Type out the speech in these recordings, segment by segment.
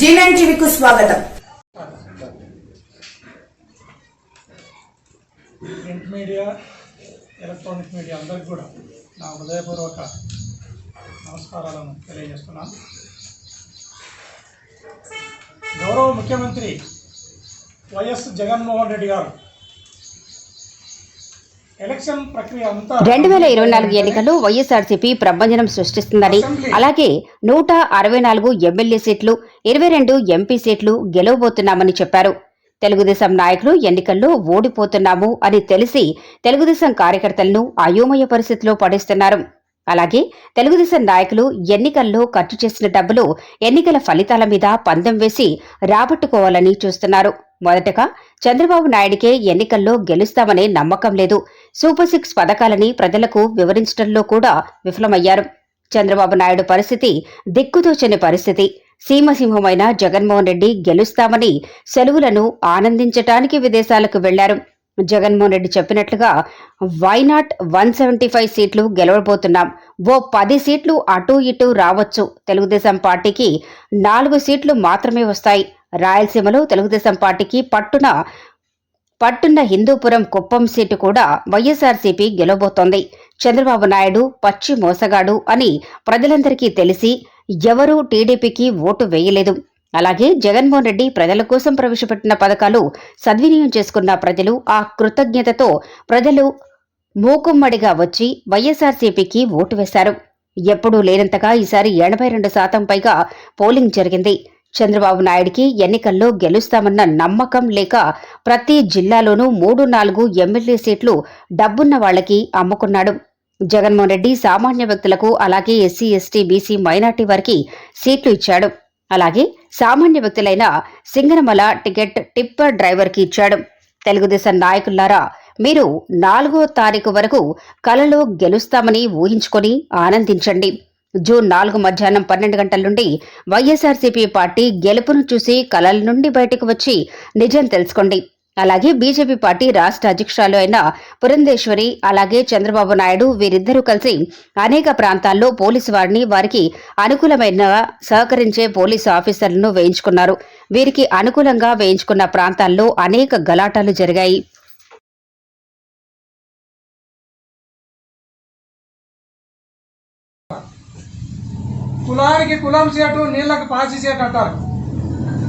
G టీవీకు స్వాగతం. Print media electronic media అందరికి కూడా నా హృదయపూర్వక నమస్కారాలను తెలియజేస్తున్నాను. గౌరవ ముఖ్యమంత్రి వైఎస్ జగన్మోహన్ రెడ్డి గారు రెండు వేల ఇరవై నాలుగు ఎన్నికల్లో వైఎస్ఆర్సీపీ ప్రభంజనం సృష్టిస్తుందని. అలాగే నూట అరవై నాలుగు ఎమ్మెల్యే సీట్లు ఇరవై రెండు ఎంపీ సీట్లు గెలవబోతున్నామని చెప్పారు. తెలుగుదేశం నాయకులు ఎన్నికల్లో ఓడిపోతున్నాము అని తెలిసి తెలుగుదేశం కార్యకర్తలను అయోమయ పరిస్థితిలో పడేస్తున్నారు. అలాగే తెలుగుదేశం నాయకులు ఎన్నికల్లో ఖర్చు చేసిన డబ్బులు ఎన్నికల ఫలితాల మీద పందెం వేసి రాబట్టుకోవాలని చూస్తున్నారు. మొదటగా చంద్రబాబు నాయుడికే ఎన్నికల్లో గెలుస్తామనే నమ్మకం లేదు. సూపర్ సిక్స్ పథకాలని ప్రజలకు వివరించడంలో కూడా విఫలమయ్యారు. చంద్రబాబు నాయుడు పరిస్థితి దిక్కుతోచని పరిస్థితి. సీమసింహమైన జగన్మోహన్ రెడ్డి గెలుస్తామని సెలవులను ఆనందించటానికి విదేశాలకు వెళ్ళారు. జగన్మోహన్ రెడ్డి చెప్పినట్లుగా వైనాట్ వన్ సెవెంటీ ఫైవ్ సీట్లు గెలవబోతున్నాం. ఓ పది సీట్లు అటూ ఇటూ రావచ్చు. తెలుగుదేశం పార్టీకి నాలుగు సీట్లు మాత్రమే వస్తాయి. రాయలసీమలో తెలుగుదేశం పార్టీకి పట్టున పట్టున్న హిందూపురం కుప్పం సీటు కూడా వైఎస్ఆర్సీపీ గెలవబోతోంది. చంద్రబాబు నాయుడు పచ్చి మోసగాడు అని ప్రజలందరికీ తెలిసి ఎవరూ టీడీపీకి ఓటు వేయలేదు. అలాగే జగన్మోహన్ రెడ్డి ప్రజల కోసం ప్రవేశపెట్టిన పథకాలు సద్వినియోగం చేసుకున్న ప్రజలు ఆ కృతజ్ఞతతో ప్రజలు మూకుమ్మడిగా వచ్చి వైఎస్ఆర్సీపీకి ఓటు వేశారు. ఎప్పుడూ లేనంతగా ఈసారి ఎనభై రెండు శాతం పైగా పోలింగ్ జరిగింది. చంద్రబాబు నాయుడికి ఎన్నికల్లో గెలుస్తామన్న నమ్మకం లేక ప్రతి జిల్లాలోనూ మూడు నాలుగు ఎమ్మెల్యే సీట్లు డబ్బున్న వాళ్ళకి అమ్ముకున్నాడు. జగన్మోహన్ రెడ్డి సామాన్య వ్యక్తులకు అలాగే ఎస్సీ ఎస్టీ బీసీ మైనార్టీ వారికి సీట్లు ఇచ్చాడు. అలాగే సామాన్య వ్యక్తులైన సింగనమల టికెట్ టిప్పర్ డ్రైవర్కి ఇచ్చాడు. తెలుగుదేశం నాయకులారా మీరు నాలుగో తారీఖు వరకు కలలో గెలుస్తామని ఊహించుకొని ఆనందించండి. జూన్ నాలుగు మధ్యాహ్నం పన్నెండు గంటల నుండి వైఎస్ఆర్సీపీ పార్టీ గెలుపును చూసి కలల నుండి బయటకు వచ్చి నిజం తెలుసుకోండి. అలాగే బీజేపీ పార్టీ రాష్ట్ర అధ్యక్షురాలు అయిన పురంధేశ్వరి అలాగే చంద్రబాబు నాయుడు వీరిద్దరూ కలిసి అనేక ప్రాంతాల్లో పోలీసు వారిని వారికి అనుకూలమైన సహకరించే పోలీసు ఆఫీసర్లను వేయించుకున్నారు. వీరికి అనుకూలంగా వేయించుకున్న ప్రాంతాల్లో అనేక గలాటాలు జరిగాయి. కులానికి కులం చేటు నీళ్ళకు పాచి చేటు అంటారు.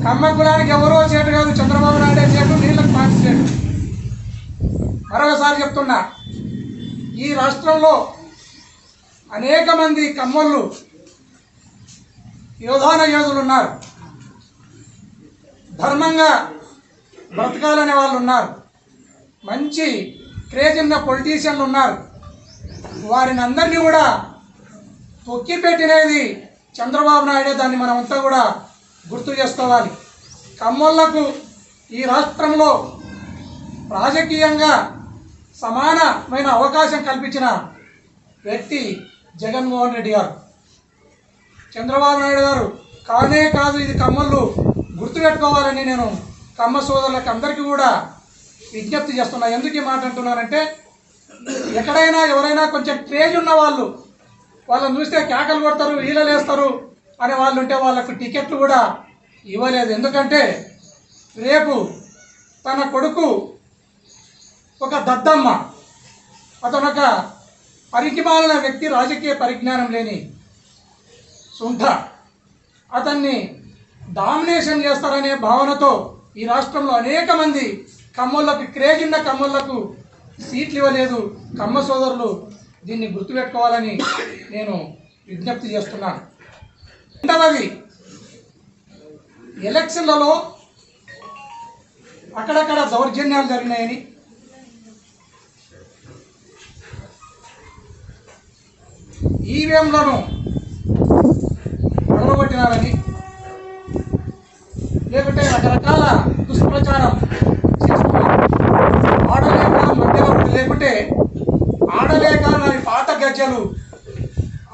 కమ్మ కులానికి ఎవరో చేటు కాదు చంద్రబాబు నాయుడే చేటు నీళ్ళకు పాచి చేటు. మరొకసారి చెప్తున్నా ఈ రాష్ట్రంలో అనేక మంది కమ్మళ్ళు యోధాన యోధులు ఉన్నారు. ధర్మంగా బ్రతకాలనే వాళ్ళు ఉన్నారు. మంచి క్రేజ్ ఉన్న పొలిటీషియన్లు ఉన్నారు. వారిని అందరినీ కూడా తొక్కిపెట్టినది చంద్రబాబు నాయుడే దాన్ని మనమంతా కూడా గుర్తు చేసుకోవాలి. కమ్మోళ్ళకు ఈ రాష్ట్రంలో రాజకీయంగా సమానమైన అవకాశం కల్పించిన వ్యక్తి జగన్మోహన్ రెడ్డి గారు. చంద్రబాబు నాయుడు గారు కానే కాదు ఇది కమ్మళ్ళు గుర్తుపెట్టుకోవాలని నేను కమ్మ సోదరులకు అందరికీ కూడా విజ్ఞప్తి చేస్తున్నా. ఎందుకు ఈ మాట అంటున్నానంటే ఎక్కడైనా ఎవరైనా కొంచెం క్రేజ్ ఉన్న వాళ్ళు వాళ్ళని చూస్తే కేకలు కొడతారు ఈలలు అనే వాళ్ళు ఉంటే వాళ్ళకు టికెట్లు కూడా ఇవ్వలేదు. ఎందుకంటే రేపు తన కొడుకు ఒక దద్దమ్మ అతను ఒక పరికిమాలిన వ్యక్తి రాజకీయ పరిజ్ఞానం లేని సుంఠ. అతన్ని డామినేషన్ చేస్తారనే భావనతో ఈ రాష్ట్రంలో అనేక మంది కమ్మళ్ళకు క్రేజిన్న కమ్మళ్ళకు సీట్లు ఇవ్వలేదు. కమ్మ సోదరులు దీన్ని గుర్తుపెట్టుకోవాలని నేను విజ్ఞప్తి చేస్తున్నాను. రెండవది ఎలక్షన్లలో అక్కడక్కడ దౌర్జన్యాలు జరిగినాయని ఈవీఎంలను పగలగొట్టినారని లేకుంటే రకరకాల దుష్ప్రచారం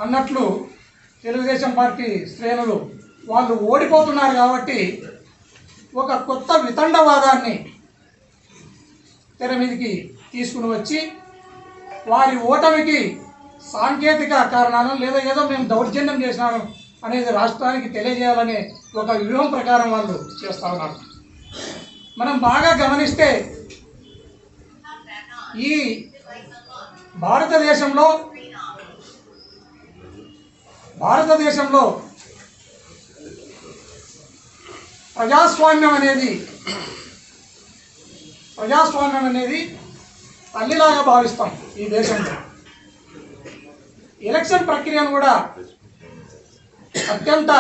అన్నట్లు తెలుగుదేశం పార్టీ శ్రేణులు వాళ్ళు ఓడిపోతున్నారు కాబట్టి ఒక కొత్త వితండవాదాన్ని తెర మీదకి తీసుకుని వచ్చి వారి ఓటమికి సాంకేతిక కారణాలను లేదా ఏదో మేము దౌర్జన్యం చేసినాము అనేది రాష్ట్రానికి తెలియజేయాలనే ఒక వ్యూహం ప్రకారం వాళ్ళు చేస్తూ ఉన్నారు. మనం బాగా గమనిస్తే ఈ భారతదేశంలో భారతదేశంలో ప్రజాస్వామ్యం అనేది ప్రజాస్వామ్యం అనేది తల్లిలాగా భావిస్తాం ఈ దేశంలో. ఎలక్షన్ ప్రక్రియను కూడా అత్యంత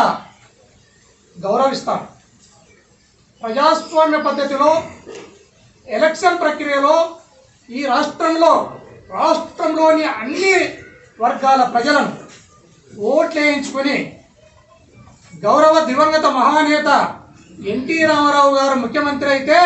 గౌరవిస్తాం. ప్రజాస్వామ్య పద్ధతిలో ఎలక్షన్ ప్రక్రియలో ఈ రాష్ట్రంలో రాష్ట్రంలోని అన్ని వర్గాల ప్రజలను ఓట్లేయించుకుని గౌరవ దివంగత మహానేత ఎన్టీ రామారావు గారు ముఖ్యమంత్రి అయితే